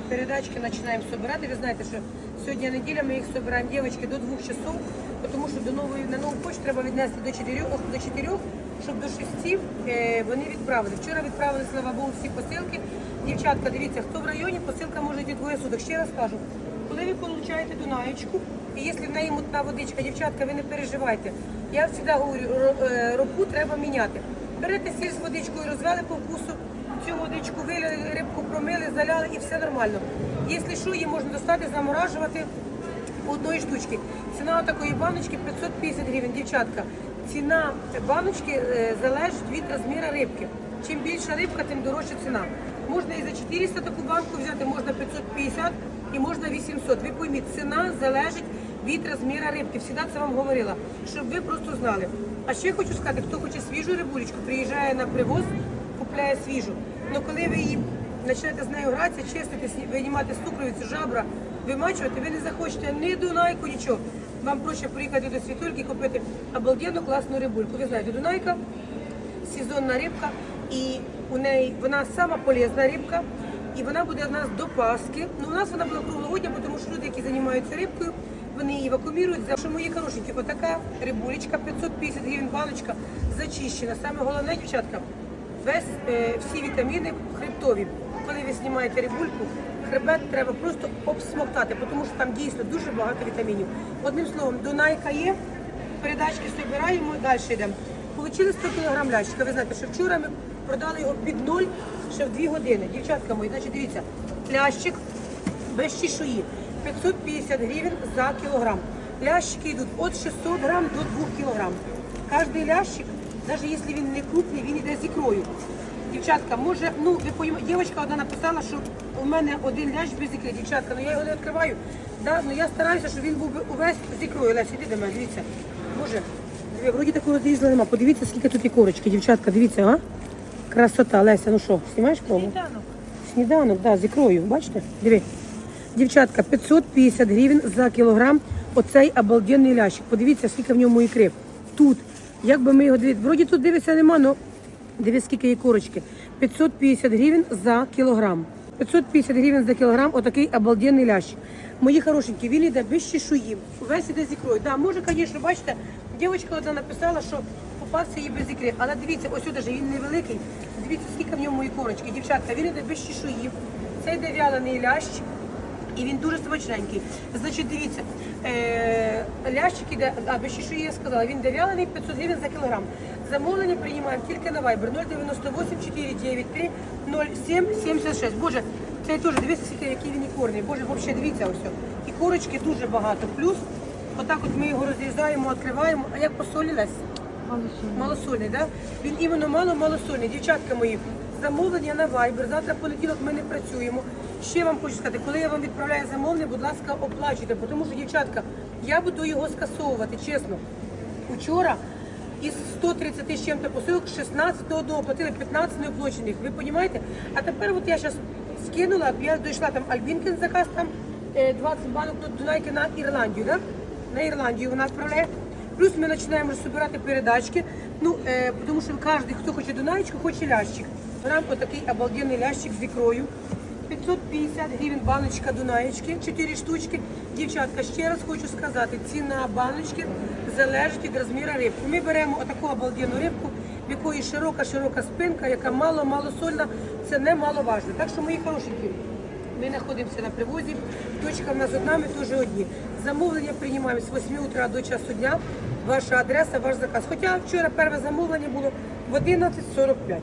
Передачки починаємо збирати. Ви знаєте, що сьогодні неділя ми їх збираємо дівчатки до 2 часов, тому що до нової на нову почту треба віднести до 4, до 4 щоб до 6 е, вони відправили. Вчора відправили, слава Богу, всі посилки. Дівчатка, дивіться, хто в районі, посилка може йти двоє суток. Ще раз кажу, коли ви получаєте Дунаєчку, і якщо в неї мутна водичка, дівчатка, ви не переживайте. Я завжди говорю, ро- е, ропу треба міняти. Берете сіль з водичкою, розвели по вкусу, цю водичку вилили, рибку промили, заляли і все нормально. Якщо що, її можна достати, заморажувати одної штучки. Ціна такої баночки 550 гривень, дівчатка. Ціна баночки е, залежить від розміру рибки. Чим більша рибка, тим дорожча ціна. Можна і за 400 таку банку взяти, можна 550 і можна 800. Ви пойміть, ціна залежить від розміру рибки. Всіда це вам говорила, щоб ви просто знали. А ще хочу сказати, хто хоче свіжу рибулечку, приїжджає на привоз, купляє свіжу. Ну коли ви її почнете з нею гратися, чистити, сні- винімати цукровицю, жабра, вимачувати, ви не захочете ні Дунайку, нічого. Вам проще приїхати до Світульки і купити обалденну класну рибульку. Ви знаєте, Дунайка сезонна рибка, і у неї вона сама полезна рибка, і вона буде у нас до Пасхи. Ну, у нас вона була круглогодня, тому що люди, які займаються рибкою, вони її вакуумірують. За що мої хорошенькі, отака рибулечка, 550 гривень баночка, зачищена. Саме головне, дівчатка, весь, е, всі вітаміни хребтові. Коли ви знімаєте рибульку, хребет треба просто обсмоктати, тому що там дійсно дуже багато вітамінів. Одним словом, Дунайка є, передачки збираємо, далі йдемо. Получили 100 кг лящика. Ви знаєте, що вчора ми продали його під ноль ще в 2 години. Дівчатка мої, значить, дивіться, лящик без чешуї 550 гривень за кілограм. Лящики йдуть від 600 грам до 2 кілограм. Кожний лящик, навіть якщо він не крупний, він йде з ікрою. Дівчатка, може, ну ви поймете, дівчинка одна написала, що у мене один лящ без ікри. Дівчатка, ну я його не відкриваю. Да? Ну я стараюся, щоб він був би увесь з ікрою. Лесь, іди до мене, дивіться. Боже, диви, вроді такого розрізала нема. Подивіться, скільки тут ікорочки, дівчатка, дивіться, а? Красота, Леся, ну що, знімаєш пробу? Сніданок. Сніданок, да, з ікрою, бачите? Диви. Дівчатка, 550 гривень за кілограм. Оцей обалденний лящик. Подивіться, скільки в ньому ікри. Тут. Як би ми його дивіться. Вроді тут дивиться нема, але дивись, скільки є корочки. 550 гривень за кілограм. 550 гривень за кілограм, отакий обалденний лящик. Мої хорошенькі, він йде без чешуї. Весь іде з ікрою. Да, може, звісно, бачите, дівчинка одна написала, що попався їй без ікри. Але дивіться, ось сюди він невеликий. Дивіться, скільки в ньому ікорочки. Дівчатка, він йде без чешуї. Це йде вялений лящ. І він дуже смачненький. Значить, дивіться, е, лящик іде, а без чешуї я сказала, він дев'ялений 500 гривень за кілограм. Замовлення приймаємо тільки на Viber 098 493 07 76. Боже, це теж дивіться, скільки який він ікорний. Боже, взагалі дивіться ось. І корочки дуже багато. Плюс, отак от ми його розрізаємо, відкриваємо. А як по солі Лесь? Малосольний, да? Він іменно мало-малосольний. Дівчатка мої, замовлення на Viber. Завтра понеділок ми не працюємо. Ще вам хочу сказати, коли я вам відправляю замовлення, будь ласка, оплачуйте, тому що, дівчатка, я буду його скасовувати, чесно. Учора із 130 з чим-то посилок 16 до одного платили 15 неоплачених. Ви розумієте? А тепер от я зараз скинула, я дійшла там Альбінкин заказ, там е, 20 банок до Дунайки на Ірландію, да? На Ірландію вона відправляє. Плюс ми починаємо збирати передачки. Ну, е, тому що кожен, хто хоче Дунаєчку, хоче лящик. Нам отакий обалденний лящик з ікрою. 550 гривень баночка Дунаєчки, 4 штучки. Дівчатка, ще раз хочу сказати, ціна баночки залежить від розміру рибки. Ми беремо отаку обалденну рибку, в якої широка-широка спинка, яка мало-мало сольна, це не маловажно. Так що, мої хорошенькі, ми знаходимося на привозі. Точка в нас одна, ми теж одні. Замовлення приймаємо з 8 утра до часу дня. Ваша адреса, ваш заказ. Хоча вчора перше замовлення було в 11.45.